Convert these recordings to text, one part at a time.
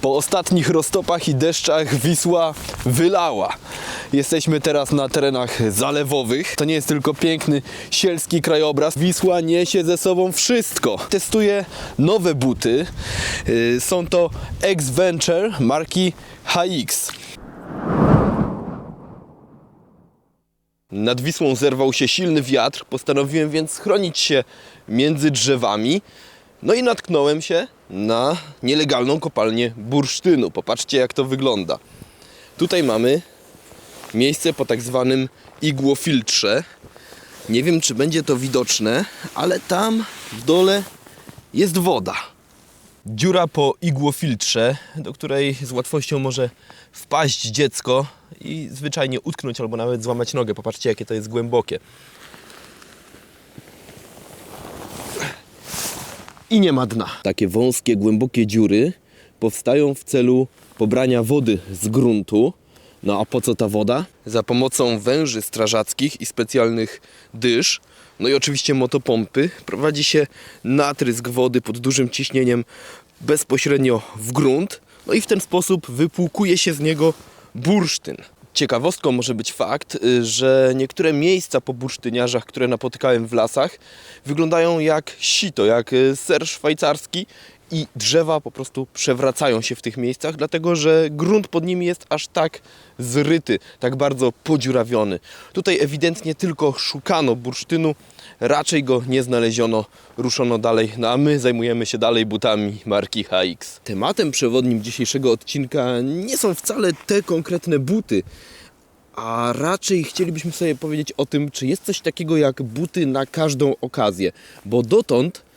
Po ostatnich roztopach i deszczach Wisła wylała. Jesteśmy teraz na terenach zalewowych. To nie jest tylko piękny sielski krajobraz. Wisła niesie ze sobą wszystko. Testuję nowe buty. Yy, Są to X-Venture marki HX. Nad Wisłą zerwał się silny wiatr, postanowiłem więc schronić się między drzewami. No i natknąłem się na nielegalną kopalnię bursztynu. Popatrzcie jak to wygląda. Tutaj mamy miejsce po tak zwanym igłofiltrze. Nie wiem czy będzie to widoczne, ale tam w dole jest woda. Dziura po igłofiltrze, do której z łatwością może wpaść dziecko i zwyczajnie utknąć albo nawet złamać nogę. Popatrzcie, jakie to jest głębokie. I nie ma dna. Takie wąskie, głębokie dziury powstają w celu pobrania wody z gruntu. No a po co ta woda? Za pomocą węży strażackich i specjalnych dysz, no i oczywiście motopompy, prowadzi się natrysk wody pod dużym ciśnieniem bezpośrednio w grunt. No i w ten sposób wypłukuje się z niego bursztyn. Ciekawostką może być fakt, y, że niektóre miejsca po bursztyniarzach, które napotykałem w lasach, wyglądają jak sito, jak y, ser szwajcarski i drzewa po prostu przewracają się w tych miejscach, dlatego że grunt pod nimi jest aż tak zryty, tak bardzo podziurawiony. Tutaj ewidentnie tylko szukano bursztynu, raczej go nie znaleziono, ruszono dalej, no a my zajmujemy się dalej butami marki HX. Tematem przewodnim dzisiejszego odcinka nie są wcale te konkretne buty, a raczej chcielibyśmy sobie powiedzieć o tym, czy jest coś takiego jak buty na każdą okazję, bo dotąd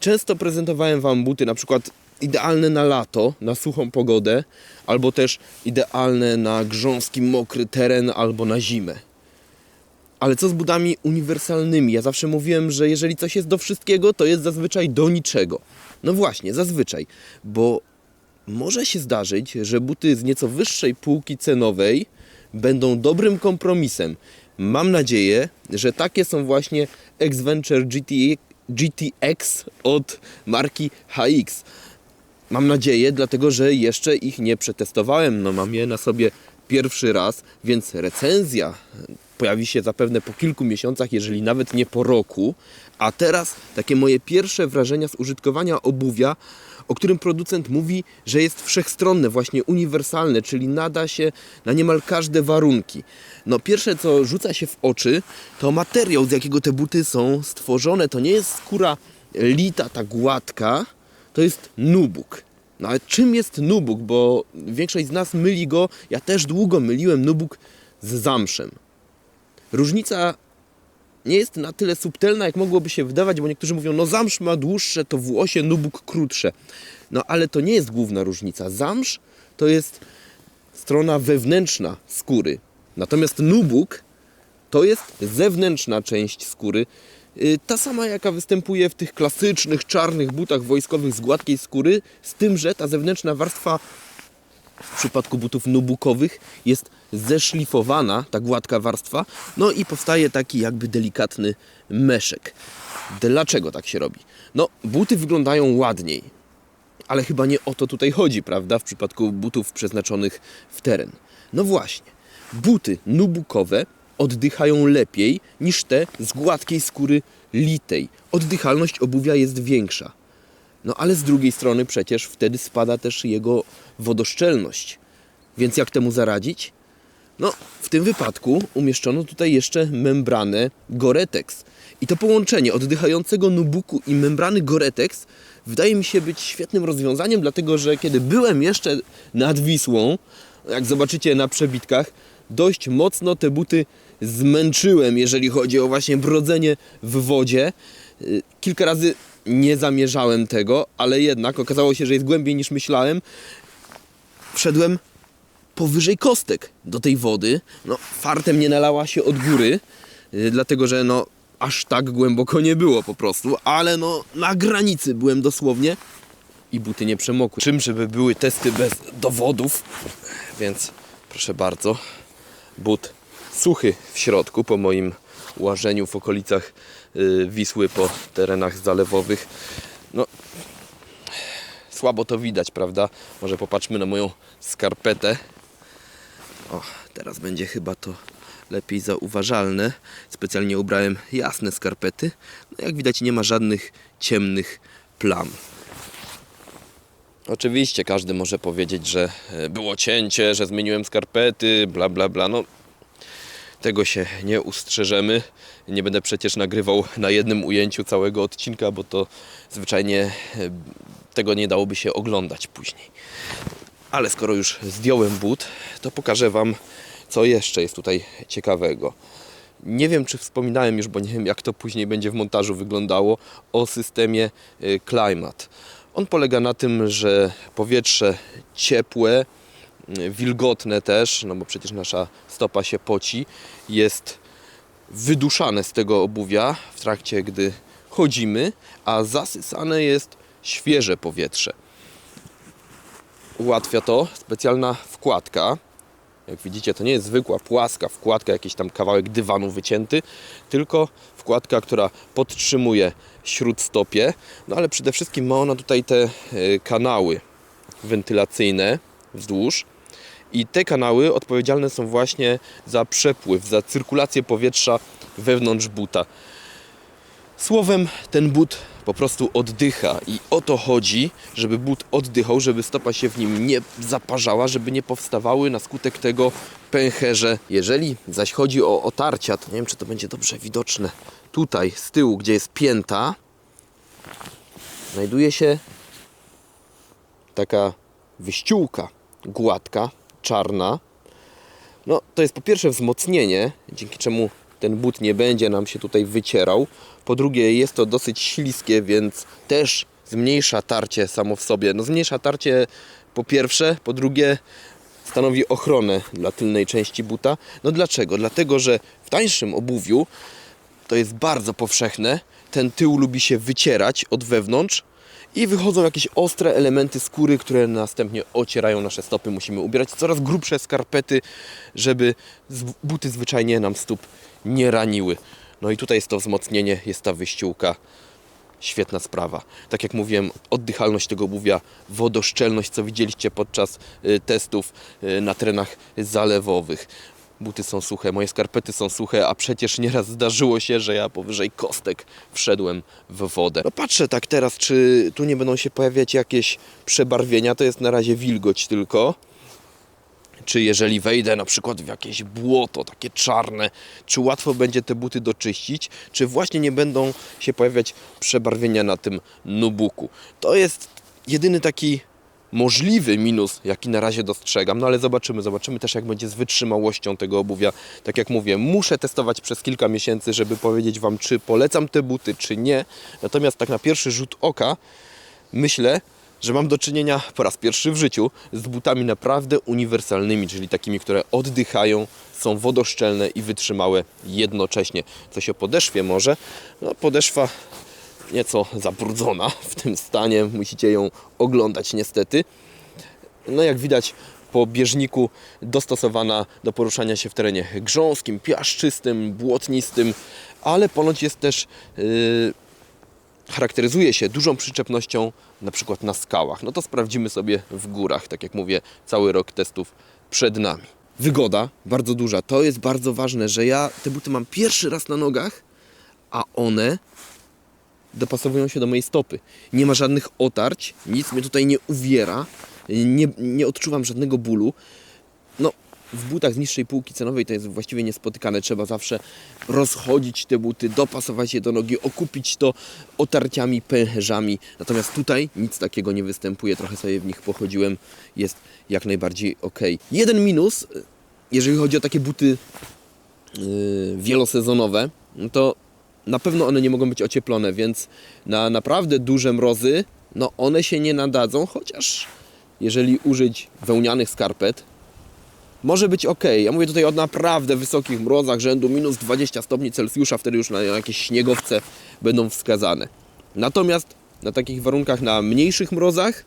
często prezentowałem Wam buty na przykład idealne na lato, na suchą pogodę, albo też idealne na grząski, mokry teren albo na zimę. Ale co z butami uniwersalnymi? Ja zawsze mówiłem, że jeżeli coś jest do wszystkiego, to jest zazwyczaj do niczego. No właśnie, zazwyczaj, bo może się zdarzyć, że buty z nieco wyższej półki cenowej będą dobrym kompromisem. Mam nadzieję, że takie są właśnie X-Venture GT, GTX od marki HX. Mam nadzieję, dlatego że jeszcze ich nie przetestowałem. No mam je na sobie pierwszy raz, więc recenzja pojawi się zapewne po kilku miesiącach, jeżeli nawet nie po roku. A teraz takie moje pierwsze wrażenia z użytkowania obuwia, o którym producent mówi, że jest wszechstronne, właśnie uniwersalne, czyli nada się na niemal każde warunki. No pierwsze co rzuca się w oczy, to materiał, z jakiego te buty są stworzone. To nie jest skóra lita, ta gładka, to jest nubuk. No ale czym jest nubuk? Bo większość z nas myli go, ja też długo myliłem nubuk z zamszem. Różnica nie jest na tyle subtelna, jak mogłoby się wydawać, bo niektórzy mówią, no zamsz ma dłuższe, to włosie, nubuk krótsze. No ale to nie jest główna różnica. Zamsz to jest strona wewnętrzna skóry. Natomiast nubuk to jest zewnętrzna część skóry. Yy, Ta sama, jaka występuje w tych klasycznych czarnych butach wojskowych z gładkiej skóry, z tym, że ta zewnętrzna warstwa w przypadku butów nubukowych jest zeszlifowana, ta gładka warstwa, no i powstaje taki jakby delikatny meszek. Dlaczego tak się robi? No, buty wyglądają ładniej, ale chyba nie o to tutaj chodzi, prawda? W przypadku butów przeznaczonych w teren. No właśnie, buty nubukowe oddychają lepiej niż te z gładkiej skóry litej. Oddychalność obuwia jest większa. No ale z drugiej strony przecież wtedy spada też jego wodoszczelność. Więc jak temu zaradzić? No, w tym wypadku umieszczono tutaj jeszcze membranę Goretex. I to połączenie oddychającego nubuku i membrany Goretex wydaje mi się być świetnym rozwiązaniem, dlatego że kiedy byłem jeszcze nad Wisłą, jak zobaczycie na przebitkach, dość mocno te buty zmęczyłem, jeżeli chodzi o właśnie brodzenie w wodzie. Y, Kilka razy nie zamierzałem tego, ale jednak okazało się, że jest głębiej niż myślałem. Wszedłem powyżej kostek do tej wody. No, fartem nie nalała się od góry, yy, dlatego że no aż tak głęboko nie było po prostu, ale no na granicy byłem dosłownie i buty nie przemokły. Czym, żeby były testy bez dowodów, więc proszę bardzo, but suchy w środku po moim łażeniu w okolicach y, Wisły po terenach zalewowych. No, słabo to widać, prawda? Może popatrzmy na moją skarpetę. O, teraz będzie chyba to lepiej zauważalne. Specjalnie ubrałem jasne skarpety. No jak widać nie ma żadnych ciemnych plam. Oczywiście każdy może powiedzieć, że e, było cięcie, że zmieniłem skarpety, bla bla bla. No tego się nie ustrzeżemy. Nie będę przecież nagrywał na jednym ujęciu całego odcinka, bo to zwyczajnie e, tego nie dałoby się oglądać później. Ale skoro już zdjąłem but, to pokażę Wam, co jeszcze jest tutaj ciekawego. Nie wiem, czy wspominałem już, bo nie wiem, jak to później będzie w montażu wyglądało, o systemie y, Climate. On polega na tym, że powietrze ciepłe, y, wilgotne też, no bo przecież nasza stopa się poci, jest wyduszane z tego obuwia w trakcie, gdy chodzimy, a zasysane jest świeże powietrze. Ułatwia to specjalna wkładka. Jak widzicie, to nie jest zwykła płaska wkładka, jakiś tam kawałek dywanu wycięty, tylko wkładka, która podtrzymuje śródstopie. No ale przede wszystkim ma ona tutaj te e, kanały wentylacyjne wzdłuż. I te kanały odpowiedzialne są właśnie za przepływ, za cyrkulację powietrza wewnątrz buta. Słowem, ten but po prostu oddycha i o to chodzi, żeby but oddychał, żeby stopa się w nim nie zaparzała, żeby nie powstawały na skutek tego pęcherze. Jeżeli zaś chodzi o otarcia, to nie wiem, czy to będzie dobrze widoczne. Tutaj z tyłu, gdzie jest pięta, znajduje się taka wyściółka gładka, czarna. No, to jest po pierwsze wzmocnienie, dzięki czemu ten but nie będzie nam się tutaj wycierał. Po drugie, jest to dosyć śliskie, więc też zmniejsza tarcie samo w sobie. No, zmniejsza tarcie po pierwsze, po drugie, stanowi ochronę dla tylnej części buta. No dlaczego? Dlatego, że w tańszym obuwiu to jest bardzo powszechne. Ten tył lubi się wycierać od wewnątrz i wychodzą jakieś ostre elementy skóry, które następnie ocierają nasze stopy. Musimy ubierać coraz grubsze skarpety, żeby buty zwyczajnie nam stóp nie raniły. No i tutaj jest to wzmocnienie, jest ta wyściółka. Świetna sprawa. Tak jak mówiłem, oddychalność tego obuwia, wodoszczelność, co widzieliście podczas y, testów y, na terenach zalewowych. Buty są suche, moje skarpety są suche, a przecież nieraz zdarzyło się, że ja powyżej kostek wszedłem w wodę. No patrzę tak teraz, czy tu nie będą się pojawiać jakieś przebarwienia. To jest na razie wilgoć tylko czy jeżeli wejdę na przykład w jakieś błoto takie czarne, czy łatwo będzie te buty doczyścić, czy właśnie nie będą się pojawiać przebarwienia na tym nubuku. To jest jedyny taki możliwy minus, jaki na razie dostrzegam, no ale zobaczymy, zobaczymy też jak będzie z wytrzymałością tego obuwia. Tak jak mówię, muszę testować przez kilka miesięcy, żeby powiedzieć Wam, czy polecam te buty, czy nie. Natomiast tak na pierwszy rzut oka myślę, że mam do czynienia po raz pierwszy w życiu z butami naprawdę uniwersalnymi, czyli takimi, które oddychają, są wodoszczelne i wytrzymałe jednocześnie. Coś o podeszwie może. No, podeszwa nieco zabrudzona w tym stanie, musicie ją oglądać niestety. No jak widać po bieżniku dostosowana do poruszania się w terenie grząskim, piaszczystym, błotnistym, ale ponoć jest też yy, charakteryzuje się dużą przyczepnością na przykład na skałach. No to sprawdzimy sobie w górach. Tak jak mówię, cały rok testów przed nami. Wygoda bardzo duża. To jest bardzo ważne, że ja te buty mam pierwszy raz na nogach, a one dopasowują się do mojej stopy. Nie ma żadnych otarć, nic mnie tutaj nie uwiera, nie, nie odczuwam żadnego bólu. No, w butach z niższej półki cenowej to jest właściwie niespotykane. Trzeba zawsze rozchodzić te buty, dopasować je do nogi, okupić to otarciami, pęcherzami. Natomiast tutaj nic takiego nie występuje. Trochę sobie w nich pochodziłem. Jest jak najbardziej ok. Jeden minus, jeżeli chodzi o takie buty yy, wielosezonowe, no to na pewno one nie mogą być ocieplone, więc na naprawdę duże mrozy, no one się nie nadadzą, chociaż jeżeli użyć wełnianych skarpet, może być ok. Ja mówię tutaj o naprawdę wysokich mrozach rzędu minus 20 stopni Celsjusza, wtedy już na jakieś śniegowce będą wskazane. Natomiast na takich warunkach, na mniejszych mrozach,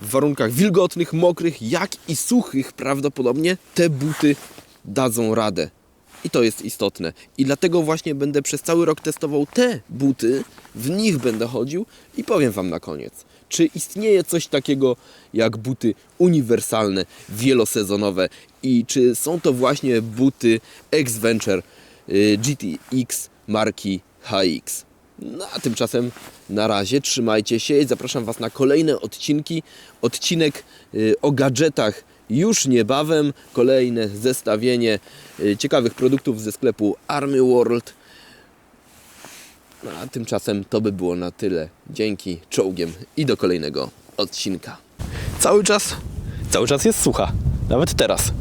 w warunkach wilgotnych, mokrych, jak i suchych prawdopodobnie te buty dadzą radę. I to jest istotne. I dlatego właśnie będę przez cały rok testował te buty, w nich będę chodził i powiem Wam na koniec, czy istnieje coś takiego jak buty uniwersalne, wielosezonowe i czy są to właśnie buty X-Venture y, GTX marki HX. No a tymczasem na razie trzymajcie się i zapraszam Was na kolejne odcinki. Odcinek y, o gadżetach już niebawem. Kolejne zestawienie y, ciekawych produktów ze sklepu Army World. No a tymczasem to by było na tyle. Dzięki czołgiem i do kolejnego odcinka. Cały czas, cały czas jest sucha. Nawet teraz.